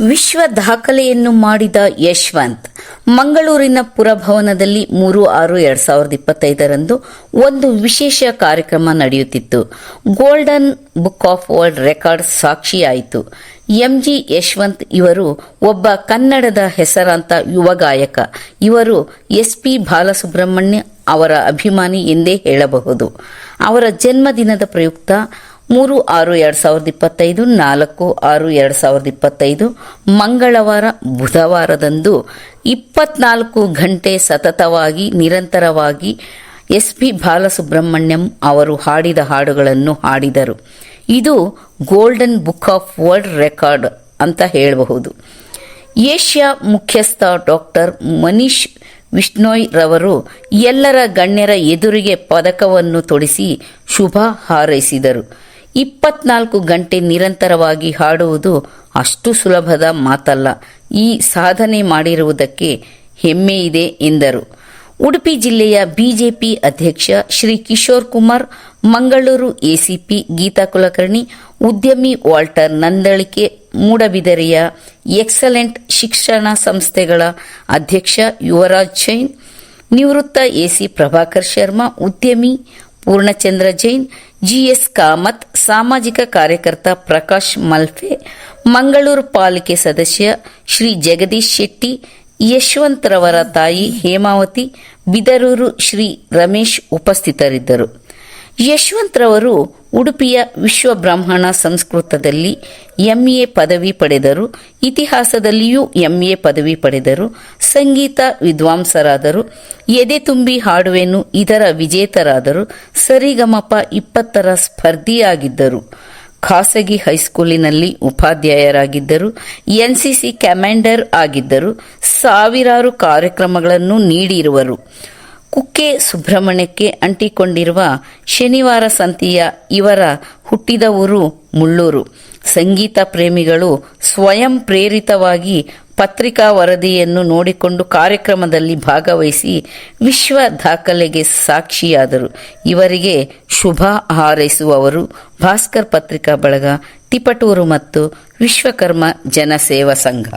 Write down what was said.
ವಿಶ್ವ ದಾಖಲೆಯನ್ನು ಮಾಡಿದ ಯಶವಂತ್ ಮಂಗಳೂರಿನ ಪುರಭವನದಲ್ಲಿ ಮೂರು ಆರು ಎರಡ್ ಸಾವಿರದ ಇಪ್ಪತ್ತೈದರಂದು ಒಂದು ವಿಶೇಷ ಕಾರ್ಯಕ್ರಮ ನಡೆಯುತ್ತಿತ್ತು. Golden book of world record ಸಾಕ್ಷಿಯಾಯಿತು. MG Yashwant ಇವರು ಒಬ್ಬ ಕನ್ನಡದ ಹೆಸರಾಂತ ಯುವ ಗಾಯಕ. ಇವರು ಎಸ್ ಪಿ ಬಾಲಸುಬ್ರಹ್ಮಣ್ಯ ಅವರ ಅಭಿಮಾನಿ ಎಂದೇ ಹೇಳಬಹುದು. ಅವರ ಜನ್ಮದಿನದ ಪ್ರಯುಕ್ತ ಮೂರು ಆರು ಎರಡ್ ಸಾವಿರದ ಇಪ್ಪತ್ತೈದು, ನಾಲ್ಕು ಆರು ಎರಡ್ ಸಾವಿರದ ಇಪ್ಪತ್ತೈದು, ಮಂಗಳವಾರ, ಬುಧವಾರದಂದು ಇಪ್ಪತ್ನಾಲ್ಕು ಗಂಟೆ ಸತತವಾಗಿ, ನಿರಂತರವಾಗಿ ಎಸ್ ಪಿ ಬಾಲಸುಬ್ರಹ್ಮಣ್ಯಂ ಅವರು ಹಾಡಿದ ಹಾಡುಗಳನ್ನು ಹಾಡಿದರು. ಇದು golden book of world record ಅಂತ ಹೇಳಬಹುದು. ಏಷ್ಯಾ ಮುಖ್ಯಸ್ಥ ಡಾಕ್ಟರ್ ಮನೀಶ್ ವಿಷ್ಣೋಯ್ ರವರು ಎಲ್ಲರ ಗಣ್ಯರ ಎದುರಿಗೆ ಪದಕವನ್ನು ತೊಡಿಸಿ ಶುಭ ಹಾರೈಸಿದರು. ಇಪ್ಪತ್ನಾಲ್ಕು ಗಂಟೆ ನಿರಂತರವಾಗಿ ಹಾಡುವುದು ಅಷ್ಟು ಸುಲಭದ ಮಾತಲ್ಲ. ಈ ಸಾಧನೆ ಮಾಡಿರುವುದಕ್ಕೆ ಹೆಮ್ಮೆ ಇದೆ ಎಂದರು. ಉಡುಪಿ ಜಿಲ್ಲೆಯ ಬಿಜೆಪಿ ಅಧ್ಯಕ್ಷ ಶ್ರೀ ಕಿಶೋರ್ ಕುಮಾರ್, ಮಂಗಳೂರು ಎಸಿಪಿ ಗೀತಾ ಕುಲಕರ್ಣಿ, ಉದ್ಯಮಿ ವಾಲ್ಟರ್ ನಂದಳಿಕೆ, ಮೂಡಬಿದರೆಯ ಎಕ್ಸಲೆಂಟ್ ಶಿಕ್ಷಣ ಸಂಸ್ಥೆಗಳ ಅಧ್ಯಕ್ಷ ಯುವರಾಜ್ ಜೈನ್, ನಿವೃತ್ತ ಎಸಿ ಪ್ರಭಾಕರ್ ಶರ್ಮಾ, ಉದ್ಯಮಿ ಪೂರ್ಣಚಂದ್ರ ಜೈನ್, ಜಿಎಸ್ ಕಾಮತ್ ಸಾಮಾಜಿಕ ಕಾರ್ಯಕರ್ತ ಪ್ರಕಾಶ್ ಮಲ್ಫೆ, ಮಂಗಳೂರು ಪಾಲಿಕೆ ಸದಸ್ಯ ಶ್ರೀ ಜಗದೀಶ್ ಶೆಟ್ಟಿ ಯಶವಂತರವರ ತಾಯಿ ಹೇಮಾವತಿ, ಬಿದರೂರು ಶ್ರೀ ರಮೇಶ್ ಉಪಸ್ಥಿತರಿದ್ದರು. ಯಶವಂತ್ರವರು ಉಡುಪಿಯ ವಿಶ್ವ ಬ್ರಾಹ್ಮಣ ಸಂಸ್ಕೃತದಲ್ಲಿ ಎಂಎ ಪದವಿ ಪಡೆದರು. ಇತಿಹಾಸದಲ್ಲಿಯೂ ಎಂಎ ಪದವಿ ಪಡೆದರು. ಸಂಗೀತ ವಿದ್ವಾಂಸರಾದರು. ಎದೆ ತುಂಬಿ ಹಾಡುವೆನು, ಇದರ ವಿಜೇತರಾದರು. ಸರಿಗಮಪ ಇಪ್ಪತ್ತರ ಸ್ಪರ್ಧಿಯಾಗಿದ್ದರು. ಖಾಸಗಿ ಹೈಸ್ಕೂಲಿನಲ್ಲಿ ಉಪಾಧ್ಯಾಯರಾಗಿದ್ದರು. ಎನ್ಸಿಸಿ ಕಮಾಂಡರ್ ಆಗಿದ್ದರು. ಸಾವಿರಾರು ಕಾರ್ಯಕ್ರಮಗಳನ್ನು ನೀಡಿರುವರು. ಕುಕ್ಕೆ ಸುಬ್ರಹ್ಮಣ್ಯಕ್ಕೆ ಅಂಟಿಕೊಂಡಿರುವ ಶನಿವಾರ ಸಂತಿಯ ಇವರ ಹುಟ್ಟಿದ ಊರು ಮುಳ್ಳೂರು. ಸಂಗೀತ ಪ್ರೇಮಿಗಳು ಸ್ವಯಂ ಪ್ರೇರಿತವಾಗಿ ಪತ್ರಿಕಾ ವರದಿಯನ್ನು ನೋಡಿಕೊಂಡು ಕಾರ್ಯಕ್ರಮದಲ್ಲಿ ಭಾಗವಹಿಸಿ ವಿಶ್ವ ದಾಖಲೆಗೆ ಸಾಕ್ಷಿಯಾದರು. ಇವರಿಗೆ ಶುಭ ಹಾರೈಸುವವರು ಭಾಸ್ಕರ್ ಪತ್ರಿಕಾ ಬಳಗ, ತಿಪಟೂರು ಮತ್ತು ವಿಶ್ವಕರ್ಮ ಜನಸೇವಾ ಸಂಘ.